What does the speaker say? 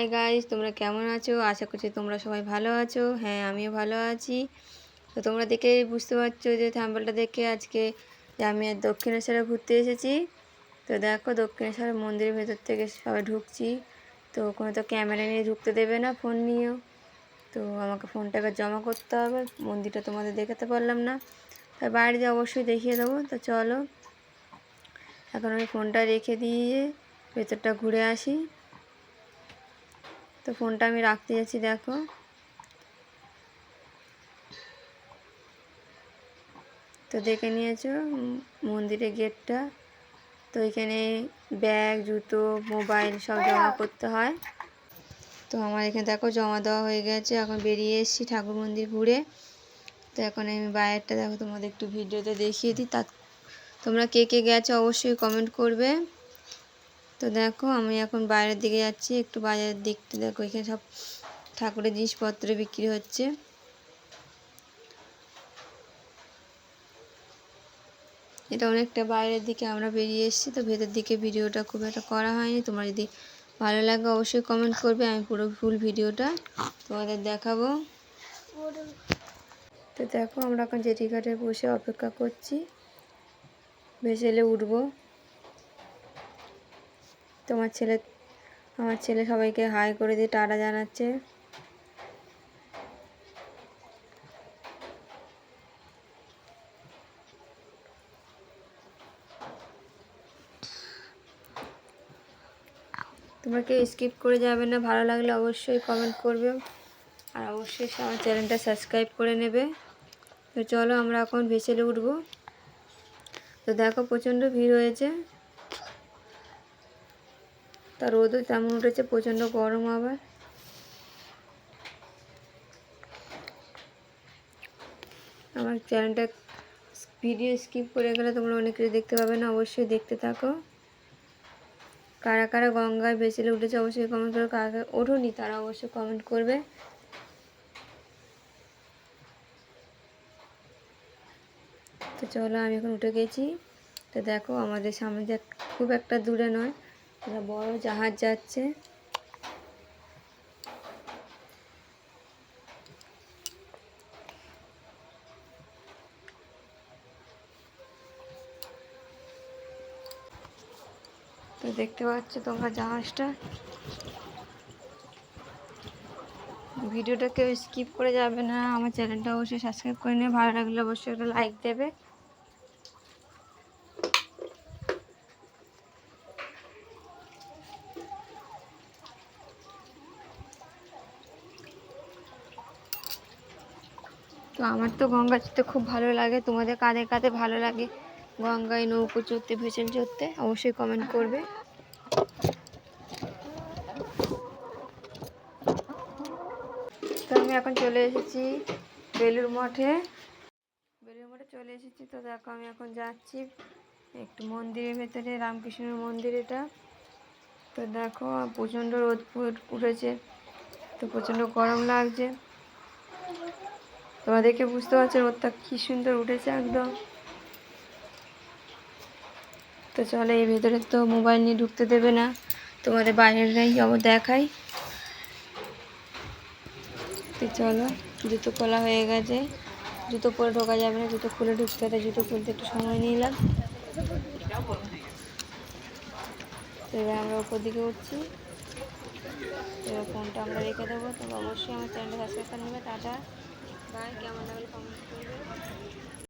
Hi guys তোমরা কেমন আছো? আশা করছি তোমরা সবাই ভালো আছো। হ্যাঁ আমিও ভালো আছি। তো তোমরা দেখে বুঝতে পারছ যে থাম্বলটা দেখে আজকে যে আমি দক্ষিণেশ্বরে ঘুরতে এসেছি। তো দেখো দক্ষিণেশ্বর মন্দিরের ভেতর থেকে সবাই ঢুকছি। তো কোনো তো ক্যামেরা নিয়ে ঢুকতে দেবে না ফোন নিয়েও। তো আমাকে ফোনটা এবার জমা করতে হবে। মন্দিরটা তোমাদের দেখাতে পারলাম না। তাই বাইরে দিয়ে অবশ্যই দেখিয়ে দেবো। তো চলো, এখন আমি ফোনটা রেখে দিয়ে ভেতরটা ঘুরে আসি। তো ফোনটা আমি রাখতে যাচ্ছি, দেখো। তো দেখে নিয়েছো মন্দিরের গেটটা। তো এখানে ব্যাগ, জুতো, মোবাইল সব জমা করতে হয়। তো আমার এখানে দেখো জমা দেওয়া হয়ে গেছে, এখন বেরিয়ে এসেছি ঠাকুর মন্দির ঘুরে। তো এখন আমি বাইরেটা দেখো, তোমাদের একটু ভিডিওতে দেখিয়ে দিই। তা তোমরা কে কে গেছো অবশ্যই কমেন্ট করবে। তো দেখো, আমি এখন বাইরের দিকে যাচ্ছি, একটু বাজারের দিকটা দেখো, এখানে সব ঠাকুরের জিনিসপত্র বিক্রি হচ্ছে। এটা অনেকটা বাইরের দিকে আমরা বেরিয়ে এসেছি, তো ভেতর দিকে ভিডিওটা খুব একটা করা হয়নি। তোমার যদি ভালো লাগে অবশ্যই কমেন্ট করবে, আমি পুরো ফুল ভিডিওটা তোমাদের দেখাবো। তো দেখো, আমরা এখন জেটি ঘাটে বসে অপেক্ষা করছি। ভেসেলে উঠবো। তোমার ছেলে, আমার ছেলে সবাইকে হাই করে দিয়ে টাটা জানাচ্ছে। তোমরা কেউ স্কিপ করে যাবে না, ভালো লাগলে অবশ্যই কমেন্ট করবে। আর অবশ্যই আমার চ্যানেলটা সাবস্ক্রাইব করে নেবে। তো চলো আমরা এখন ভেসেলে উঠবো। তো দেখো প্রচণ্ড ভিড় হয়েছে। তা রোদও তেমন উঠেছে, প্রচণ্ড গরম আবার। আমার চ্যানেলটা ভিডিও স্কিপ করে গেলে তোমরা অনেক কিছু দেখতে পাবে না, অবশ্যই দেখতে থাকো। কারা কারা গঙ্গায় বেসিলে উঠেছে অবশ্যই কমেন্ট করো, কারা ওঠোনি তারা অবশ্যই কমেন্ট করবে। তো চলো আমি এখন উঠে গেছি। তো দেখো আমাদের সামনে খুব একটা দূরে নয়। একটা বড় জাহাজ যাচ্ছে। তো দেখতে পাচ্ছ তোমরা জাহাজটা। ভিডিওটা কেউ স্কিপ করে যাবে না। আমার চ্যানেলটা অবশ্যই সাবস্ক্রাইব করে নিয়ে ভালো লাগলে অবশ্যই একটা লাইক দেবে। তো আমার তো গঙ্গা চড়তে খুব ভালো লাগে, তোমাদের কাঁধে কাঁধে ভালো লাগে। গঙ্গায় নৌকো চড়তে, ভেসেল চড়তে, অবশ্যই কমেন্ট করবে। তো আমি এখন চলে এসেছি বেলুর মঠে। বেলুর মঠে চলে এসেছি তো দেখো, আমি এখন যাচ্ছি একটু মন্দিরের ভেতরে, রামকৃষ্ণের মন্দির এটা। তো দেখো, প্রচণ্ড রোদ উঠেছে, তো প্রচণ্ড গরম লাগছে। দেখে বুঝতে পারছ, রোদটা কি সুন্দর উঠেছে একদম। তো চলো, এই ভেতরে তো মোবাইল নিয়ে ঢুকতে দেবে না। তোমাদের বাইরেটাই যাব দেখাই। তো চলো, জুতো খোলা হয়ে গেছে। জুতো পরে ঢোকা যাবে না, জুতো খুলে ঢুকতে হবে, জুতো খুলতে একটু সময় নিলাম। এবার আমরা উপর দিকে উঠছি। এবার ফোনটা আমরা রেখে দেবো, তো অবশ্যই আমার চ্যানেলটা সাবস্ক্রাইব করে নেবে, টাটা। বাই কেমন লাগল কমেন্ট করবে